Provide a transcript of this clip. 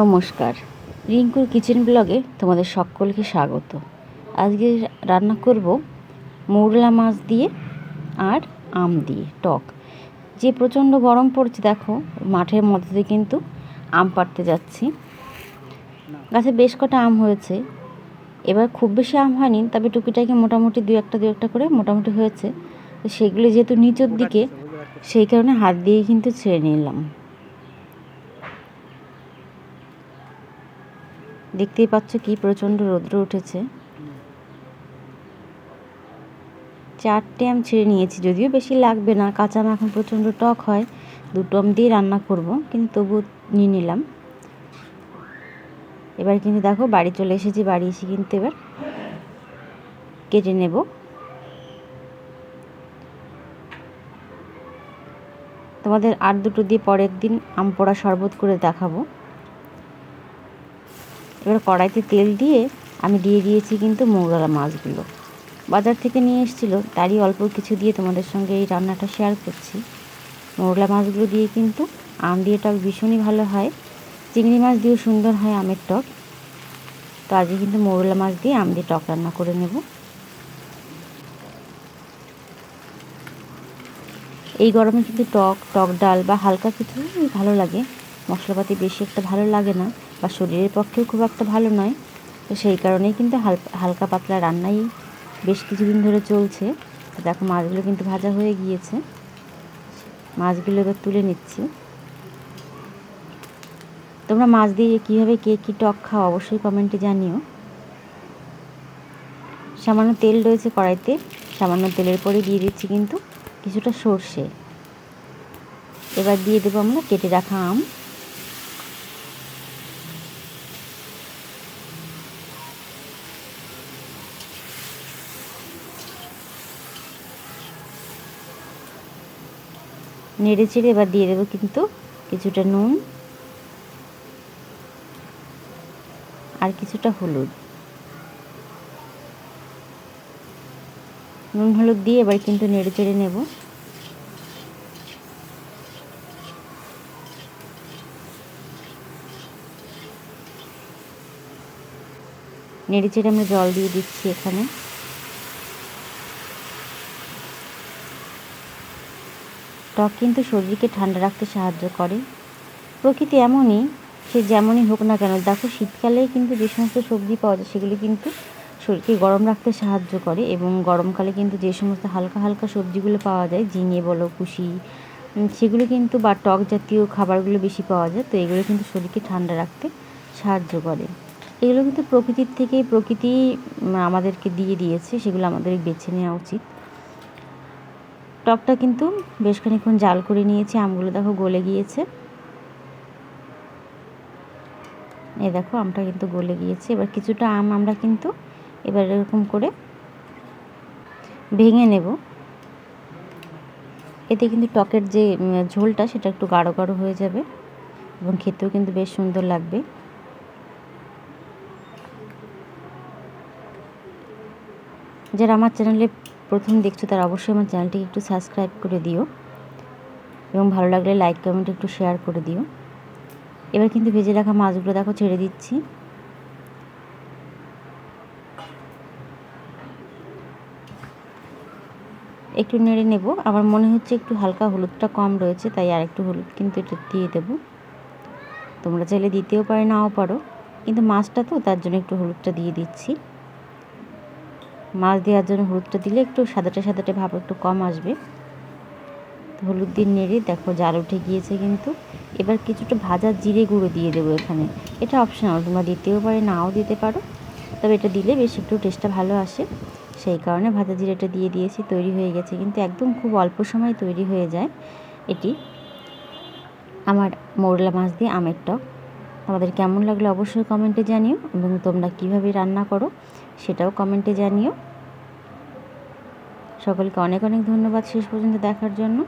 নমস্কার। রিঙ্কুর কিচেন ব্লগে তোমাদের সকলকে স্বাগত। আজকে রান্না করব মৌরলা মাছ দিয়ে আর আম দিয়ে, টক। যে প্রচণ্ড গরম পড়ছে, দেখো, মাঠের মধ্যে দিয়ে কিন্তু আম পাড়তে যাচ্ছি। গাছে বেশ কটা আম হয়েছে। এবার খুব বেশি আম হয়নি, তবে টুকিটাকি মোটামুটি দু একটা দু একটা করে মোটামুটি হয়েছে। তো সেগুলো যেহেতু নিচের দিকে, সেই কারণে হাত দিয়েই কিন্তু ছেড়ে নিলাম। দেখতেই পাচ্ছ কি প্রচণ্ড রৌদ্র উঠেছে। চারটে আম ছিঁড়ে নিয়েছি, যদিও বেশি লাগবে না। কাঁচা আম এখন প্রচণ্ড টক হয়, দুটো আম দিয়ে রান্না করব, কিন্তু তবু নিয়ে নিলাম। এবার কিন্তু দেখো, বাড়ি চলে এসেছি, বাড়ি এসে কিন্তু এবার কেটে নেব। তোমাদের আর দুটো দিয়ে পরের দিন আম পোড়া শরবত করে দেখাবো। এবার কড়াইতে তেল দিয়ে আমি দিয়ে দিয়েছি কিন্তু মৌরলা মাছগুলো। বাজার থেকে নিয়ে এসেছিল, তারই অল্প কিছু দিয়ে তোমাদের সঙ্গে এই রান্নাটা শেয়ার করছি। মৌরলা মাছগুলো দিয়ে কিন্তু আম দিয়ে টক ভীষণই ভালো হয়। চিংড়ি মাছ দিয়েও সুন্দর হয় আমের টক। তো আজকে কিন্তু মৌরলা মাছ দিয়ে আম দিয়ে টক রান্না করে নেব। এই গরমে কিন্তু টক টক ডাল বা হালকা কিছু ভালো লাগে। মশলাপাতি বেশি একটা ভালো লাগে না, বা শরীরের পক্ষেও খুব একটা ভালো নয়। তো সেই কারণেই কিন্তু হালকা পাতলা রান্নাই বেশ কিছুদিন ধরে চলছে। তো দেখো মাছগুলো কিন্তু ভাজা হয়ে গিয়েছে। মাছগুলো এবার তুলে নিচ্ছি। তোমরা মাছ দিয়ে কীভাবে কে কী টক খাও অবশ্যই কমেন্টে জানিও। সামান্য তেল রয়েছে কড়াইতে, সামান্য তেলের পরে দিয়ে দিচ্ছি কিন্তু কিছুটা সর্ষে। এবার দিয়ে দেবো আমরা কেটে রাখা আম। নেড়ে চেড়ে এবার দিয়ে দেবো কিন্তু কিছুটা নুন আর কিছুটা হলুদ। নুন, হলুদ দিয়ে এবার কিন্তু নেড়ে চেড়ে নেব। নেড়ে চেড়ে আমরা জল দিয়ে দিচ্ছি এখানে। টক কিন্তু শরীরকে ঠান্ডা রাখতে সাহায্য করে। প্রকৃতি এমনই, সে যেমনই হোক না কেন, দেখো শীতকালে কিন্তু যে সমস্ত সবজি পাওয়া যায়, সেগুলি কিন্তু শরীরকে গরম রাখতে সাহায্য করে এবং গরমকালে কিন্তু যে সমস্ত হালকা হালকা সবজিগুলো পাওয়া যায়, ঝিঙে বলো, কুশি সেগুলো কিন্তু বা টক জাতীয় খাবারগুলো বেশি পাওয়া যায়, তো এগুলো কিন্তু শরীরকে ঠান্ডা রাখতে সাহায্য করে। এগুলো কিন্তু প্রকৃতির থেকে প্রকৃতি আমাদেরকে দিয়ে দিয়েছে, সেগুলো আমাদের বেছে নেওয়া উচিত। টকটা কিন্তু বেশ খানিক্ষণ জাল করে নিয়েছি, আমগুলো দেখো গলে গিয়েছে। এ দেখো, আমটা কিন্তু গলে গিয়েছে। এবার কিছুটা আম আমরা কিন্তু এবার এরকম করে ভেঙে নেব। এতে কিন্তু টকের যে ঝোলটা সেটা একটু গাঢ় গাঢ় হয়ে যাবে এবং খেতেও কিন্তু বেশ সুন্দর লাগবে। যারা আমার চ্যানেলে প্রথম দেখছ, তারা অবশ্যই আমার চ্যানেলটিকে একটু সাবস্ক্রাইব করে দিও। এবং ভালো লাগলে লাইক কমেন্ট একটু শেয়ার করে দিও। এবার কিন্তু ভেজে রাখা মাছগুলো দেখো, ছেড়ে দিচ্ছি। একটু নেড়ে নেব। আমার মনে হচ্ছে একটু হালকা হলুদটা কম রয়েছে, তাই আর একটু হলুদ কিন্তু এটা দিয়ে দেব। তোমরা চাইলে দিতেও পারে, নাও পারো। কিন্তু মাছটা তো, তার জন্য একটু হলুদটা দিয়ে দিচ্ছি। মাছ দেওয়ার জন্য হলুদটা দিলে একটু সাদাটে সাদাটে ভাব একটু কম আসবে। হলুদ দিয়ে নেড়ে দেখো জাল উঠে গিয়েছে কিন্তু। এবার কিছুটা ভাজা জিরে গুঁড়ো দিয়ে দেবো এখানে। এটা অপশনাল তোমরা দিতেও পারে, নাও দিতে পারো। তবে এটা দিলে বেশ একটু টেস্টটা ভালো আসে। সেই কারণে ভাজা জিরেটা দিয়ে দিয়েছি, তৈরি হয়ে গেছে কিন্তু একদম খুব অল্প সময় তৈরি হয়ে যায়। এটি আমার মোরলা মাছ দিয়ে আমের টক। তোমাদের কেমন লাগল অবশ্যই কমেন্টে জানিও এবং তোমরা কীভাবে রান্না করো সেটাও কমেন্টে জানিও। সকলকে অনেক অনেক ধন্যবাদ শেষ পর্যন্ত দেখার জন্য।